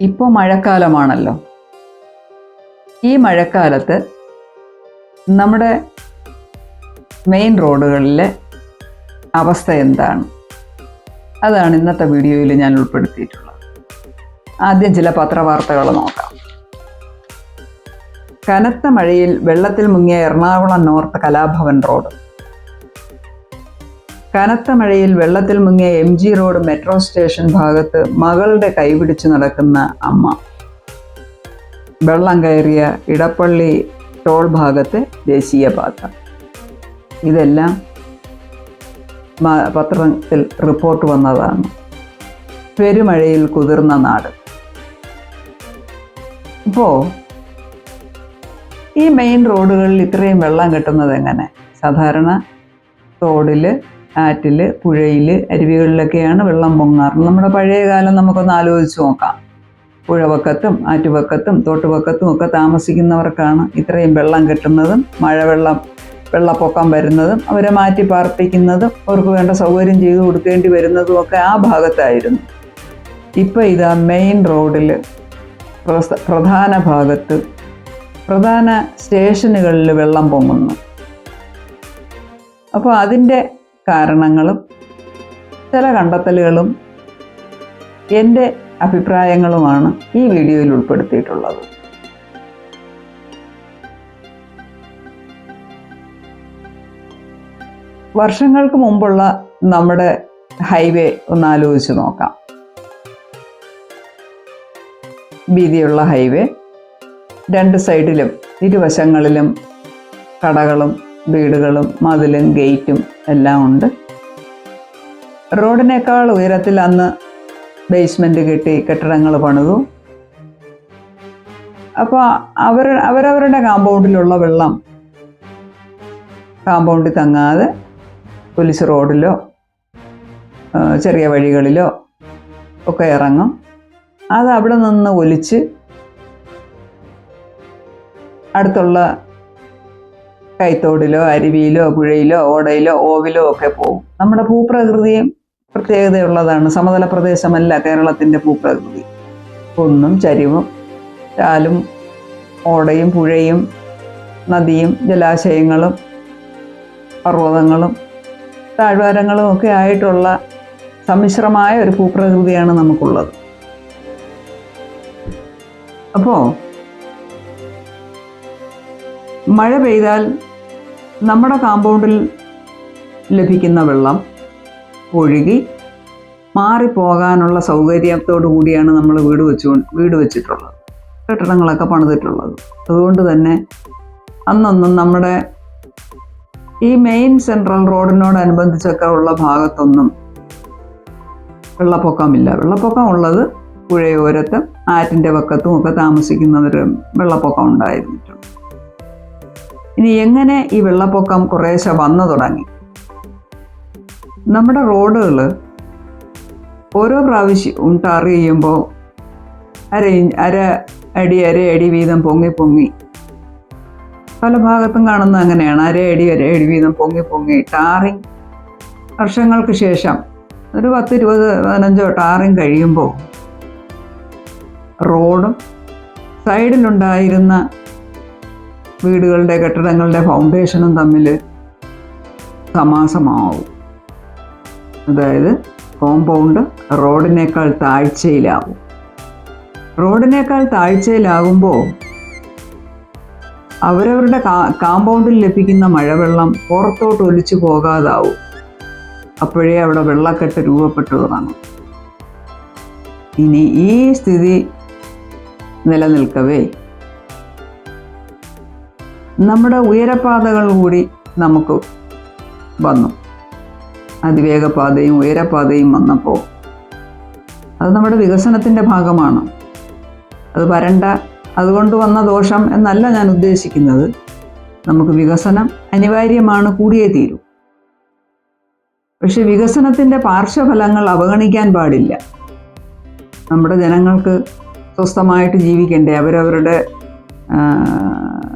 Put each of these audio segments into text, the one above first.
ഇപ്പോൾ മഴക്കാലമാണല്ലോ. ഈ മഴക്കാലത്ത് നമ്മുടെ മെയിൻ റോഡുകളിലെ അവസ്ഥ എന്താണ്? അതാണ് ഇന്നത്തെ വീഡിയോയിൽ ഞാൻ ഉൾപ്പെടുത്തിയിട്ടുള്ളത്. ആദ്യം ചില പത്രവാർത്തകൾ നോക്കാം. കനത്ത മഴയിൽ വെള്ളത്തിൽ മുങ്ങിയ എറണാകുളം നോർത്ത് കലാഭവൻ റോഡ്. കനത്ത മഴയിൽ വെള്ളത്തിൽ മുങ്ങിയ M G road metro station ഭാഗത്ത് മകളുടെ കൈപിടിച്ചു നടക്കുന്ന അമ്മ. വെള്ളം കയറിയ ഇടപ്പള്ളി ടോൾ ഭാഗത്തെ ദേശീയപാത ഇതെല്ലാം പത്രത്തിൽ റിപ്പോർട്ട് വന്നതാണ്. പെരുമഴയിൽ കുതിർന്ന നാട്. ഇപ്പോൾ ഈ മെയിൻ റോഡുകളിൽ ഇത്രയും വെള്ളം കിട്ടുന്നത് എങ്ങനെ? സാധാരണ തോടിൽ ആറ്റിൽ പുഴയിൽ അരുവികളിലൊക്കെയാണ് വെള്ളം പൊങ്ങാറ് നമ്മുടെ പഴയ കാലം നമുക്കൊന്ന് ആലോചിച്ച് നോക്കാം. പുഴവക്കത്തും ആറ്റുവക്കത്തും തോട്ടുവക്കത്തും ഒക്കെ താമസിക്കുന്നവർക്കാണ് ഇത്രയും വെള്ളം കിട്ടുന്നതും മഴവെള്ളം വെള്ളപ്പൊക്കം വരുന്നതും അവരെ മാറ്റി പാർപ്പിക്കുന്നതും അവർക്ക് വേണ്ട സൗകര്യം ചെയ്തു കൊടുക്കേണ്ടി വരുന്നതും ഒക്കെ ആ ഭാഗത്തായിരുന്നു. ഇപ്പം ഇതാ മെയിൻ റോഡിൽ പ്രധാന ഭാഗത്ത് പ്രധാന സ്റ്റേഷനുകളിൽ വെള്ളം പൊങ്ങുന്നു. അപ്പോൾ അതിന്റെ കാരണങ്ങളും ചില കണ്ടെത്തലുകളും എന്റെ അഭിപ്രായങ്ങളുമാണ് ഈ വീഡിയോയിൽ ഉൾപ്പെടുത്തിയിട്ടുള്ളത്. വർഷങ്ങൾക്ക് മുമ്പുള്ള നമ്മുടെ ഹൈവേ ഒന്ന് ആലോചിച്ച് നോക്കാം. വീതിയുള്ള ഹൈവേ രണ്ട് സൈഡിലും ഇരുവശങ്ങളിലും കടകളും വീടുകളും മതിലും ഗേറ്റും എല്ലാം ഉണ്ട്. റോഡിനേക്കാൾ ഉയരത്തിൽ അന്ന് ബേസ്മെന്റ് കെട്ടി കെട്ടിടങ്ങൾ പണിതു. അപ്പോൾ അവർ അവരവരുടെ കാമ്പൗണ്ടിലുള്ള വെള്ളം കാമ്പൗണ്ടിൽ തങ്ങാതെ പോലീസ് റോഡിലോ ചെറിയ വഴികളിലോ ഒക്കെ ഇറങ്ങും. അത് അവിടെ നിന്ന് ഒലിച്ച് അടുത്തുള്ള കൈത്തോടിലോ അരുവിയിലോ പുഴയിലോ ഓടയിലോ ഓവിലോ ഒക്കെ പോകും നമ്മുടെ ഭൂപ്രകൃതിയും പ്രത്യേകതയുള്ളതാണ്. സമതല പ്രദേശമല്ല കേരളത്തിന്റെ ഭൂപ്രകൃതി. കുന്നും ചരിവും ചാലും ഓടയും പുഴയും നദിയും ജലാശയങ്ങളും പർവതങ്ങളും താഴ്വാരങ്ങളും ഒക്കെ ആയിട്ടുള്ള സമ്മിശ്രമായ ഒരു ഭൂപ്രകൃതിയാണ് നമുക്കുള്ളത്. അപ്പോൾ മഴ പെയ്താൽ നമ്മുടെ കാമ്പൗണ്ടിൽ ലഭിക്കുന്ന വെള്ളം ഒഴുകി മാറിപ്പോകാനുള്ള സൗകര്യത്തോടു കൂടിയാണ് നമ്മൾ വീട് വെച്ചു വീട് വെച്ചിട്ടുള്ളത്. കെട്ടിടങ്ങളൊക്കെ പണിതിട്ടുള്ളത്. അതുകൊണ്ട് തന്നെ അന്നൊന്നും നമ്മുടെ ഈ മെയിൻ സെൻട്രൽ റോഡിനോടനുബന്ധിച്ചൊക്കെ ഉള്ള ഭാഗത്തൊന്നും വെള്ളപ്പൊക്കമില്ല. വെള്ളപ്പൊക്കം ഉള്ളത് പുഴയോരത്തും ആറ്റിന്റെ പക്കത്തും ഒക്കെ താമസിക്കുന്നവരും വെള്ളപ്പൊക്കം ഉണ്ടായിരുന്നിട്ടുണ്ട്. ഇനി എങ്ങനെ ഈ വെള്ളപ്പൊക്കം കുറേശ്ശെ വന്നു തുടങ്ങി? നമ്മുടെ റോഡുകൾ ഓരോ പ്രാവശ്യവും ടാർ ചെയ്യുമ്പോൾ അര അര അടി അര അടി വീതം പൊങ്ങി പൊങ്ങി. പല ഭാഗത്തും കാണുന്നത് അങ്ങനെയാണ്. അര അടി അര അടി വീതം പൊങ്ങി പൊങ്ങി. ടാറിങ് വർഷങ്ങൾക്ക് ശേഷം ഒരു പത്ത് ഇരുപത് പതിനഞ്ചോ ടാറിങ് കഴിയുമ്പോൾ റോഡും സൈഡിലുണ്ടായിരുന്ന വീടുകളുടെ കെട്ടിടങ്ങളുടെ ഫൗണ്ടേഷനും തമ്മിൽ സമാസമാവും അതായത് കോമ്പൗണ്ട് റോഡിനേക്കാൾ താഴ്ചയിലാവും. റോഡിനേക്കാൾ താഴ്ചയിലാകുമ്പോൾ അവരവരുടെ കാമ്പൗണ്ടിൽ ലഭിക്കുന്ന മഴവെള്ളം പുറത്തോട്ട് ഒലിച്ചു പോകാതാവും. അപ്പോഴേ അവിടെ വെള്ളക്കെട്ട് രൂപപ്പെട്ടു തുടങ്ങും. ഇനി ഈ സ്ഥിതി നിലനിൽക്കവേ നമ്മുടെ ഉയരപാതകൾ കൂടി നമുക്ക് വന്നു. അതിവേഗപാതയും ഉയരപാതയും വന്നപ്പോൾ അത് നമ്മുടെ വികസനത്തിന്റെ ഭാഗമാണ്. അത് വരണ്ട അതുകൊണ്ട് വന്ന ദോഷം എന്നല്ല ഞാൻ ഉദ്ദേശിക്കുന്നത്. നമുക്ക് വികസനം അനിവാര്യമാണ് കൂടിയേ തീരൂ. പക്ഷെ വികസനത്തിന്റെ പാർശ്വഫലങ്ങൾ അവഗണിക്കാൻ പാടില്ല. നമ്മുടെ ജനങ്ങൾക്ക് സ്വസ്ഥമായിട്ട് ജീവിക്കണ്ടേ അവരവരുടെ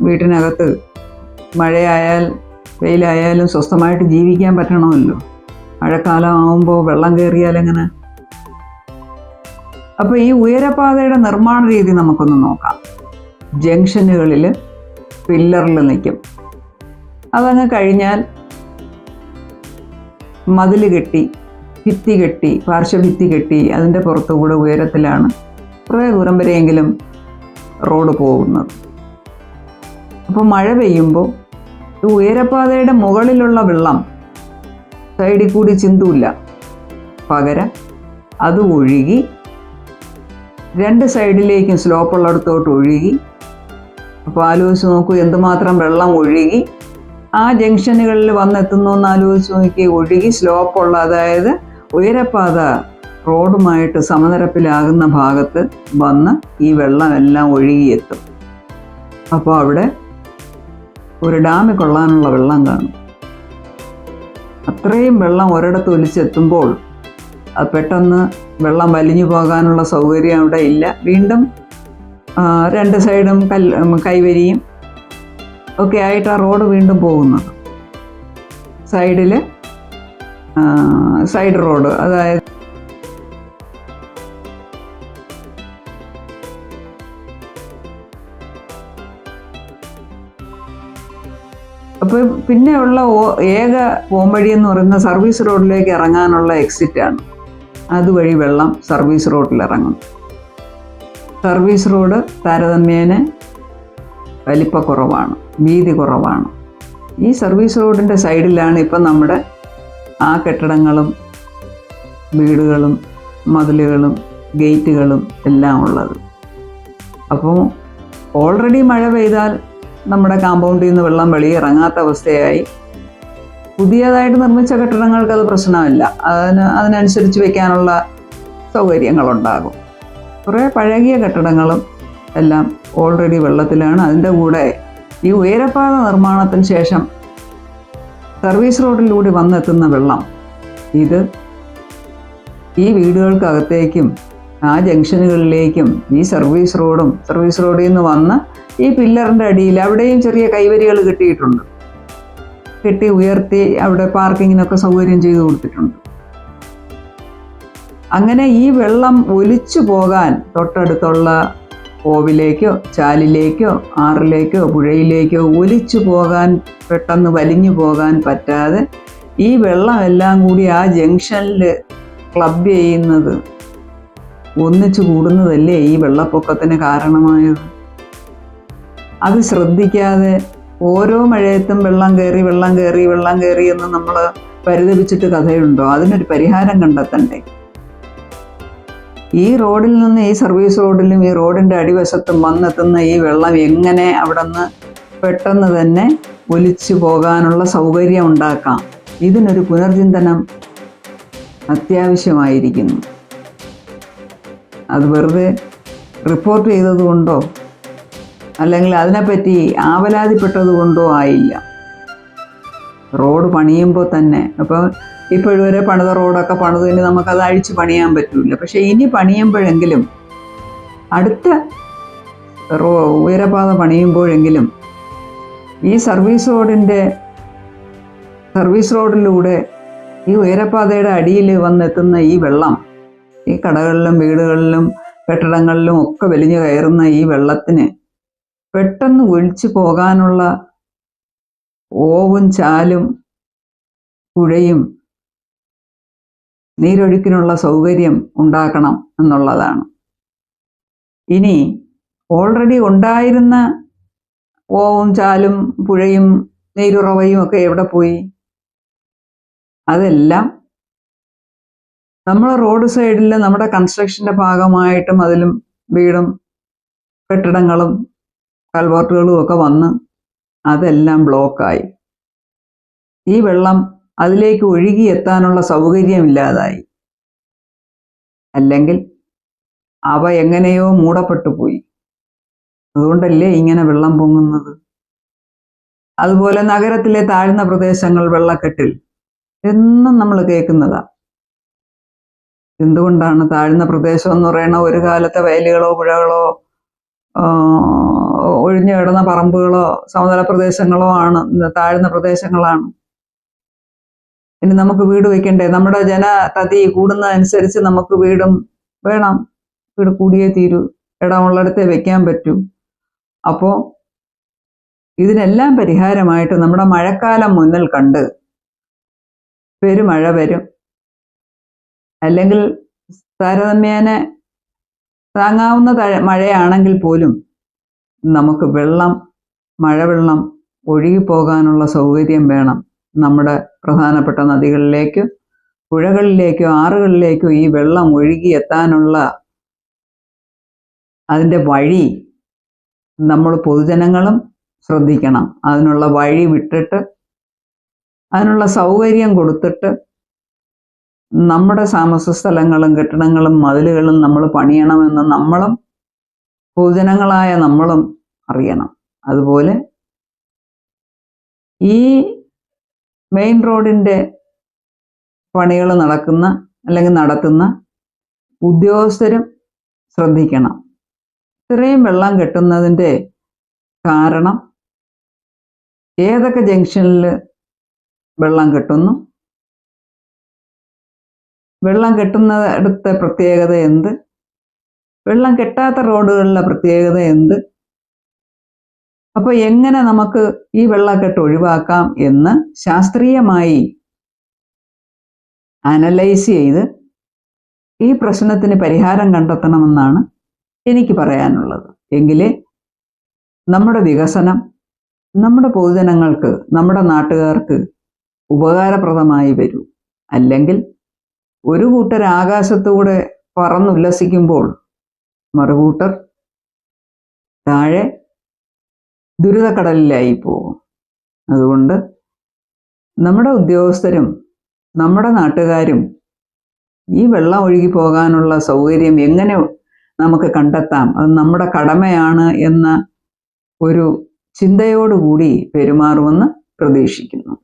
വീട്ടിനകത്ത് മഴയായാൽ വെയിലായാലും സ്വസ്ഥമായിട്ട് ജീവിക്കാൻ പറ്റണമല്ലോ. മഴക്കാലം ആവുമ്പോൾ വെള്ളം കയറിയാൽ എങ്ങനെ? അപ്പോൾ ഈ ഉയരപാതയുടെ നിർമ്മാണ രീതി നമുക്കൊന്ന് നോക്കാം. ജംഗ്ഷനുകളിൽ പില്ലറിൽ നിൽക്കും. അതങ്ങ് കഴിഞ്ഞാൽ മതിൽ കെട്ടി ഭിത്തി കെട്ടി പാർശ്വഭിത്തി കെട്ടി അതിന്റെ പുറത്തുകൂടെ ഉയരത്തിലാണ് കുറേ ദൂരം വരെയെങ്കിലും റോഡ് പോകുന്നത്. അപ്പോൾ മഴ പെയ്യുമ്പോൾ ഈ ഉയരപാതയുടെ മുകളിലുള്ള വെള്ളം സൈഡിൽ കൂടി ചിന്തൂല്ല. പകരം അത് ഒഴുകി രണ്ട് സൈഡിലേക്കും സ്ലോപ്പുള്ളിടത്തോട്ട് ഒഴുകി. അപ്പോൾ ആലോചിച്ച് നോക്കൂ എന്തുമാത്രം വെള്ളം ഒഴുകി. ആ ജംഗ്ഷനുകളിൽ വന്നെത്തുന്നു എന്ന് ആലോചിച്ച് നോക്കി ഒഴുകി സ്ലോപ്പുള്ള അതായത് ഉയരപ്പാത റോഡുമായിട്ട് സമനിരപ്പിലാകുന്ന ഭാഗത്ത് വന്ന് ഈ വെള്ളമെല്ലാം ഒഴുകിയെത്തും. അപ്പോൾ അവിടെ ഒരു ഡാമിൽ കൊള്ളാനുള്ള വെള്ളം കാണും. അത്രയും വെള്ളം ഒരിടത്ത് ഒലിച്ചെത്തുമ്പോൾ അത് പെട്ടെന്ന് വെള്ളം വലിഞ്ഞു പോകാനുള്ള സൗകര്യം അവിടെ ഇല്ല. വീണ്ടും രണ്ട് സൈഡും കൽ കൈവരിയും ഒക്കെ ആയിട്ട് ആ റോഡ് വീണ്ടും പോകുന്നു. സൈഡിൽ സൈഡ് റോഡ് അതായത് അപ്പോൾ പിന്നെയുള്ള ഏക പോംവഴി എന്ന് പറയുന്ന സർവീസ് റോഡിലേക്ക് ഇറങ്ങാനുള്ള എക്സിറ്റ് ആണ്. അതുവഴി വെള്ളം സർവീസ് റോഡിൽ ഇറങ്ങും. സർവീസ് റോഡ് താരതമ്യേന വലിപ്പക്കുറവാണ് വീതി കുറവാണ്. ഈ സർവീസ് റോഡിന്റെ സൈഡിലാണ് ഇപ്പം നമ്മുടെ ആ കെട്ടിടങ്ങളും വീടുകളും മതിലുകളും ഗേറ്റുകളും എല്ലാം ഉള്ളത്. അപ്പോൾ ഓൾറെഡി മഴ പെയ്താൽ നമ്മുടെ കാമ്പൗണ്ടിൽ നിന്ന് വെള്ളം വെളിയിൽ ഇറങ്ങാത്ത അവസ്ഥയായി. പുതിയതായിട്ട് നിർമ്മിച്ച കെട്ടിടങ്ങൾക്ക് അത് പ്രശ്നമില്ല. അതിന് അതിനനുസരിച്ച് വെക്കാനുള്ള സൗകര്യങ്ങളുണ്ടാകും. കുറേ പഴകിയ കെട്ടിടങ്ങളും എല്ലാം ഓൾറെഡി വെള്ളത്തിലാണ്. അതിന്റെ കൂടെ ഈ ഉയരപ്പാത നിർമ്മാണത്തിന് ശേഷം സർവീസ് റോഡിലൂടെ വന്നെത്തുന്ന വെള്ളം. ഇത് ഈ വീടുകൾക്കകത്തേക്കും ആ ജംഗ്ഷനുകളിലേക്കും ഈ സർവീസ് റോഡും സർവീസ് റോഡിൽ നിന്ന് വന്ന് ഈ പില്ലറിന്റെ അടിയിൽ അവിടെയും ചെറിയ കൈവരികൾ കിട്ടിയിട്ടുണ്ട്. കെട്ടി ഉയർത്തി അവിടെ പാർക്കിങ്ങിനൊക്കെ സൗകര്യം ചെയ്തു കൊടുത്തിട്ടുണ്ട്. അങ്ങനെ ഈ വെള്ളം ഒലിച്ചു പോകാൻ തൊട്ടടുത്തുള്ള കോവിലേക്കോ ചാലിലേക്കോ ആറിലേക്കോ പുഴയിലേക്കോ ഒലിച്ചു പോകാൻ പെട്ടെന്ന് വലിഞ്ഞു പോകാൻ പറ്റാതെ ഈ വെള്ളം എല്ലാം കൂടി ആ ജംഗ്ഷനിൽ ക്ലബ് ചെയ്യുന്നത് ഒന്നിച്ചു കൂടുന്നതല്ലേ ഈ വെള്ളപ്പൊക്കത്തിന് കാരണമായത്? അത് ശ്രദ്ധിക്കാതെ ഓരോ മഴയത്തും വെള്ളം കയറി വെള്ളം കയറി വെള്ളം കയറി എന്ന് നമ്മൾ പരിതപിച്ചിട്ട് കഥയുണ്ടോ? അതിനൊരു പരിഹാരം കണ്ടെത്തണ്ടേ? ഈ റോഡിൽ നിന്ന് ഈ സർവീസ് റോഡിലും ഈ റോഡിന്റെ അടിവശത്തും വന്നെത്തുന്ന ഈ വെള്ളം എങ്ങനെ അവിടെ നിന്ന് പെട്ടെന്ന് തന്നെ ഒലിച്ചു പോകാനുള്ള സൗകര്യം ഉണ്ടാക്കാം? ഇതിനൊരു പുനർചിന്തനം അത്യാവശ്യമായിരിക്കുന്നു. അത് വെറുതെ റിപ്പോർട്ട് ചെയ്തതുകൊണ്ടോ അല്ലെങ്കിൽ അതിനെപ്പറ്റി ആവലാതിപ്പെട്ടത് കൊണ്ടോ ആയില്ല. റോഡ് പണിയുമ്പോൾ തന്നെ. അപ്പോൾ ഇപ്പോഴുവരെ പണിത റോഡൊക്കെ പണിത് ഇനി നമുക്കത് അഴിച്ച് പണിയാൻ പറ്റില്ല പക്ഷേ ഇനി പണിയുമ്പോഴെങ്കിലും അടുത്ത റോ ഉയരപാത പണിയുമ്പോഴെങ്കിലും ഈ സർവീസ് റോഡിന്റെ സർവീസ് റോഡിലൂടെ ഈ ഉയരപാതയുടെ അടിയിൽ വന്നെത്തുന്ന ഈ വെള്ളം ഈ കടകളിലും വീടുകളിലും കെട്ടിടങ്ങളിലും ഒക്കെ വലിഞ്ഞു കയറുന്ന ഈ വെള്ളത്തിന് പെട്ടെന്ന് ഒഴിച്ചു പോകാനുള്ള ഓവും ചാലും പുഴയും നീരൊഴുക്കിനുള്ള സൗകര്യം ഉണ്ടാക്കണം എന്നുള്ളതാണ്. ഇനി ഓൾറെഡി ഉണ്ടായിരുന്ന ഓവും ചാലും പുഴയും നീരുറവയും ഒക്കെ എവിടെ പോയി? അതെല്ലാം നമ്മൾ റോഡ് സൈഡിൽ നമ്മുടെ കൺസ്ട്രക്ഷന്റെ ഭാഗമായിട്ടും അതിലും വീടും കെട്ടിടങ്ങളും കൽവർട്ടുകളും ഒക്കെ വന്ന് അതെല്ലാം ബ്ലോക്കായി. ഈ വെള്ളം അതിലേക്ക് ഒഴുകി എത്താനുള്ള സൗകര്യമില്ലാതായി. അല്ലെങ്കിൽ അവ എങ്ങനെയോ മൂടപ്പെട്ടു പോയി. അതുകൊണ്ടല്ലേ ഇങ്ങനെ വെള്ളം പൊങ്ങുന്നത്? അതുപോലെ നഗരത്തിലെ താഴ്ന്ന പ്രദേശങ്ങൾ വെള്ളക്കെട്ടിൽ എന്നും നമ്മൾ കേൾക്കുന്നതാ. എന്തുകൊണ്ടാണ് താഴ്ന്ന പ്രദേശം എന്ന് പറയുന്ന ഒരു കാലത്തെ വയലുകളോ പുഴകളോ ഒഴിഞ്ഞു കിടന്ന പറമ്പുകളോ സമതല പ്രദേശങ്ങളോ ആണ് താഴ്ന്ന പ്രദേശങ്ങളാണ്. ഇനി നമുക്ക് വീട് വെക്കണ്ടേ? നമ്മുടെ ജനതതി കൂടുന്നതനുസരിച്ച് നമുക്ക് വീടും വേണം. വീട് കൂടിയേ തീരൂ. ഇടമുള്ളിടത്തെ വെക്കാൻ പറ്റൂ. അപ്പോൾ ഇതിനെല്ലാം പരിഹാരമായിട്ട് നമ്മുടെ മഴക്കാലം മുന്നിൽ കണ്ട് പെരുമഴ വരും. അല്ലെങ്കിൽ താരതമ്യേന താങ്ങാവുന്ന മഴയാണെങ്കിൽ പോലും നമുക്ക് വെള്ളം മഴവെള്ളം ഒഴുകിപ്പോകാനുള്ള സൗകര്യം വേണം നമ്മുടെ പ്രധാനപ്പെട്ട നദികളിലേക്ക് പുഴകളിലേക്കോ ആറുകളിലേക്കോ ഈ വെള്ളം ഒഴുകി എത്താനുള്ള അതിന്റെ വഴി നമ്മൾ പൊതുജനങ്ങളും ശ്രദ്ധിക്കണം. അതിനുള്ള വഴി വിട്ടിട്ട് അതിനുള്ള സൗകര്യം കൊടുത്തിട്ട് നമ്മുടെ താമസ സ്ഥലങ്ങളും കെട്ടിടങ്ങളും മതിലുകളും നമ്മൾ പണിയണമെന്ന് നമ്മളും പൊതുജനങ്ങളായ നമ്മളും അറിയണം. അതുപോലെ ഈ മെയിൻ റോഡിന്റെ പണികൾ നടക്കുന്ന അല്ലെങ്കിൽ നടത്തുന്ന ഉദ്യോഗസ്ഥരും ശ്രദ്ധിക്കണം. ഇത്രയും വെള്ളം കെട്ടുന്നതിന്റെ കാരണം ഏതൊക്കെ ജംഗ്ഷനിൽ വെള്ളം കെട്ടുന്നു? വെള്ളം കെട്ടുന്നിടത്തെ പ്രത്യേകത എന്ത്? വെള്ളം കെട്ടാത്ത റോഡുകളിലെ പ്രത്യേകത എന്ത്? അപ്പൊ എങ്ങനെ നമുക്ക് ഈ വെള്ളക്കെട്ട് ഒഴിവാക്കാം എന്ന് ശാസ്ത്രീയമായി അനലൈസ് ചെയ്ത് ഈ പ്രശ്നത്തിന് പരിഹാരം കണ്ടെത്തണമെന്നാണ് എനിക്ക് പറയാനുള്ളത്. എങ്കിലേ നമ്മുടെ വികസനം നമ്മുടെ പൊതുജനങ്ങൾക്ക് നമ്മുടെ നാട്ടുകാർക്ക് ഉപകാരപ്രദമായി വരൂ. അല്ലെങ്കിൽ ഒരു കൂട്ടർ ആകാശത്തൂടെ പറന്നുല്ലസിക്കുമ്പോൾ മറുകൂട്ടർ താഴെ ദുരിതക്കടലിലായി പോകും അതുകൊണ്ട് നമ്മുടെ ഉദ്യോഗസ്ഥരും നമ്മുടെ നാട്ടുകാരും ഈ വെള്ളം ഒഴുകി പോകാനുള്ള സൗകര്യം എങ്ങനെ നമുക്ക് കണ്ടെത്താം? അത് നമ്മുടെ കടമയാണ് എന്ന ഒരു ചിന്തയോടുകൂടി പെരുമാറുമെന്ന് പ്രതീക്ഷിക്കുന്നു.